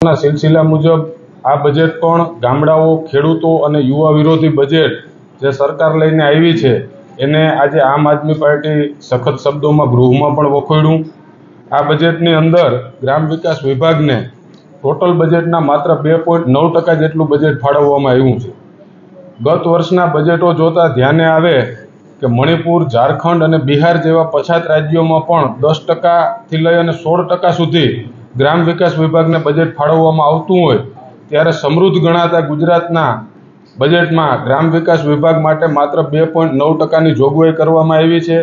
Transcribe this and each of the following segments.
ના સિલસિલા મુજબ આ બજેટ પણ ગામડાઓ, ખેડૂતો અને યુવા વિરોધી બજેટ જે સરકાર લઈને આવી છે, એને આજે આમ આદમી પાર્ટી સખત શબ્દોમાં ગૃહમાં પણ વખોડ્યું આ બજેટની અંદર ગ્રામ વિકાસ વિભાગને ટોટલ બજેટના માત્ર બે પોઈન્ટ નવ ટકા જેટલું બજેટ ફાળવવામાં આવ્યું છે. ગત વર્ષના બજેટો જોતા ધ્યાને આવે કે મણિપુર, ઝારખંડ અને બિહાર જેવા પછાત રાજ્યોમાં પણ દસ ટકાથી લઈ અને સોળ ટકા સુધી ગ્રામ વિકાસ વિભાગને બજેટ ફાળવવામાં આવતું હોય, ત્યારે સમૃદ્ધ ગણાતા ગુજરાતના બજેટમાં ગ્રામ વિકાસ વિભાગ માટે માત્ર બે પોઈન્ટ નવ ટકાની જોગવાઈ કરવામાં આવી છે.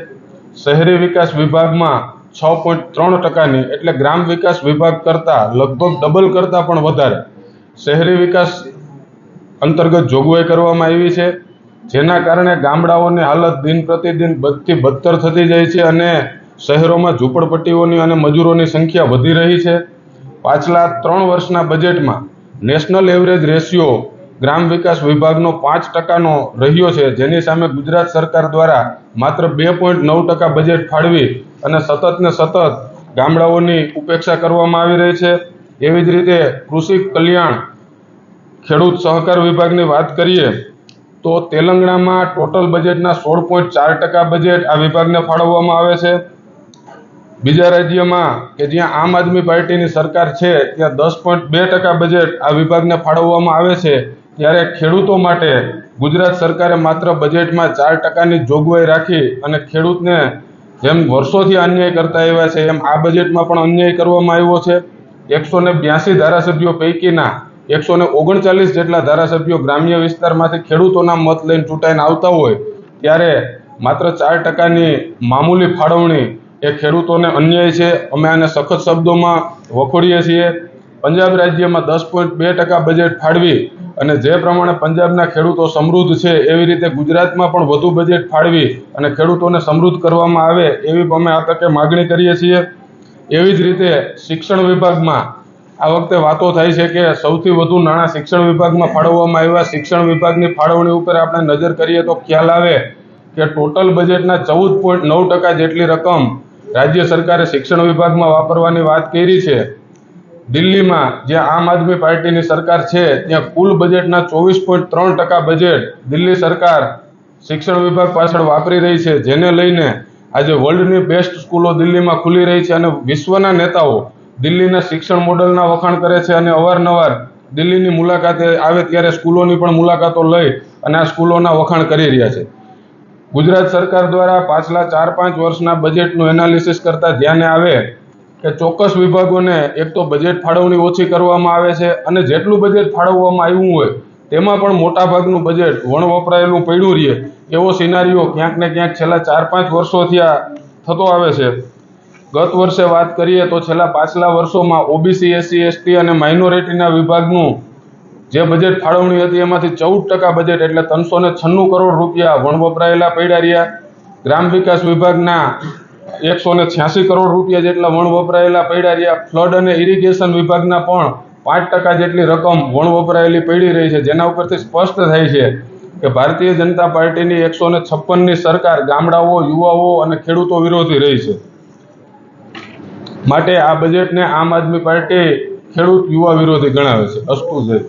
શહેરી વિકાસ વિભાગમાં છ પોઈન્ટ ત્રણ ટકાની એટલે ગ્રામ વિકાસ વિભાગ કરતાં લગભગ ડબલ કરતાં પણ વધારે. શહેરી વિકાસ અંતર્ગત જોગવાઈ કરવામાં આવી છે, જેના કારણે ગામડાઓની હાલત દિન પ્રતિદિન બદથી બદતર થતી જાય છે અને શહેરોમાં ઝૂંપડપટ્ટીઓની અને મજૂરોની સંખ્યા વધી રહી છે. પાછલા ત્રણ વર્ષના બજેટમાં નેશનલ એવરેજ રેશિયો ગ્રામ વિકાસ વિભાગનો પાંચ ટકાનો રહ્યો છે, જેની સામે ગુજરાત સરકાર દ્વારા માત્ર બે પોઈન્ટ નવ ટકા બજેટ ફાળવી અને સતત ને સતત ગામડાઓની ઉપેક્ષા કરવામાં આવી રહી છે. એવી જ રીતે કૃષિ કલ્યાણ, ખેડૂત સહકાર વિભાગની વાત કરીએ, તો તેલંગાણામાં ટોટલ બજેટના સોળ પોઈન્ટ ચાર ટકા બજેટ આ વિભાગને ફાળવવામાં આવે છે. બીજા રાજ્યમાં કે જ્યાં આમ આદમી પાર્ટીની સરકાર છે, ત્યાં દસ પોઈન્ટ બે ટકા બજેટ આ વિભાગને ફાળવવામાં આવે છે, ત્યારે ખેડૂતો માટે ગુજરાત સરકારે માત્ર બજેટમાં ચાર ટકાની જોગવાઈ રાખી અને ખેડૂતને જેમ વર્ષોથી અન્યાય કરતા આવ્યા છે, એમ આ બજેટમાં પણ અન્યાય કરવામાં આવ્યો છે. એકસો ને બ્યાસી ધારાસભ્યો પૈકીના એકસો ને ઓગણચાલીસ જેટલા ધારાસભ્યો ગ્રામ્ય વિસ્તારમાંથી ખેડૂતોના મત લઈને ચૂંટાઈને આવતા હોય, ત્યારે માત્ર ચાર ટકાની મામૂલી ફાળવણી એ ખેડૂતોને અન્યાય છે. અમે આને સખત શબ્દોમાં વખોડીએ છીએ. પંજાબ રાજ્યમાં દસ પોઈન્ટ બે ટકા બજેટ ફાળવી અને જે પ્રમાણે પંજાબના ખેડૂતો સમૃદ્ધ છે, એવી રીતે ગુજરાતમાં પણ વધુ બજેટ ફાળવી અને ખેડૂતોને સમૃદ્ધ કરવામાં આવે, એવી અમે આ તકે માગણી કરીએ છીએ. એવી જ રીતે શિક્ષણ વિભાગમાં આ વખતે વાતો થાય છે કે સૌથી વધુ નાણાં શિક્ષણ વિભાગમાં ફાળવવામાં આવ્યા. શિક્ષણ વિભાગની ફાળવણી ઉપર આપણે નજર કરીએ તો ખ્યાલ આવે કે ટોટલ બજેટના ચૌદ પોઈન્ટ નવ ટકા જેટલી રકમ રાજ્ય સરકારે શિક્ષણ વિભાગમાં વાપરવાની વાત કરી છે. દિલ્હીમાં જ્યાં આમ આદમી પાર્ટીની સરકાર છે, ત્યાં કુલ બજેટના ચોવીસ પોઈન્ટ ત્રણ ટકા બજેટ દિલ્હી સરકાર શિક્ષણ વિભાગ પાછળ વાપરી રહી છે, જેને લઈને આજે વર્લ્ડની બેસ્ટ સ્કૂલો દિલ્હીમાં ખુલી રહી છે અને વિશ્વના નેતાઓ દિલ્હીના શિક્ષણ મોડલના વખાણ કરે છે અને અવારનવાર દિલ્હીની મુલાકાતે આવે ત્યારે સ્કૂલોની પણ મુલાકાતો લઈ અને આ સ્કૂલોના વખાણ કરી રહ્યા છે. ગુજરાત સરકાર દ્વારા પાછલા ચાર પાંચ વર્ષના બજેટનું એનાલિસિસ કરતા ધ્યાને આવે કે ચોક્કસ વિભાગોને એક તો બજેટ ફાળવણી ઓછી કરવામાં આવે છે અને જેટલું બજેટ ફાળવવામાં આવ્યું હોય તેમાં પણ મોટાભાગનું બજેટ વણ વપરાયેલું પડ્યું રહે એવો સિનારીઓ ક્યાંક ને ક્યાંક છેલ્લા ચાર પાંચ વર્ષોથી આ થતો આવે છે. ગત વર્ષે વાત કરીએ તો છેલ્લા પાછલા વર્ષોમાં ઓબીસી એસસી એસટી અને માઇનોરિટીના વિભાગનું જે બજેટ ફાળવણી હતી એમાંથી ચૌદ ટકા બજેટ એટલે ત્રણસો ને છન્નું કરોડ રૂપિયા વણ વપરાયેલા પડ્યા રહ્યા. ગ્રામ વિકાસ વિભાગના એકસો ને છ્યાસી કરોડ રૂપિયા જેટલા વણ વપરાયેલા પડ્યા રહ્યા. ફ્લડ અને ઇરિગેશન વિભાગના પણ પાંચ ટકા જેટલી રકમ વણ વપરાયેલી પડી રહી છે. જેના ઉપરથી સ્પષ્ટ થાય છે કે ભારતીય જનતા પાર્ટીની એકસો ને છપ્પનની સરકાર ગામડાઓ, યુવાઓ અને ખેડૂતો વિરોધી રહી છે. માટે આ બજેટને આમ આદમી પાર્ટી ખેડૂત, યુવા વિરોધી ગણાવે છે. અસ્તુ જય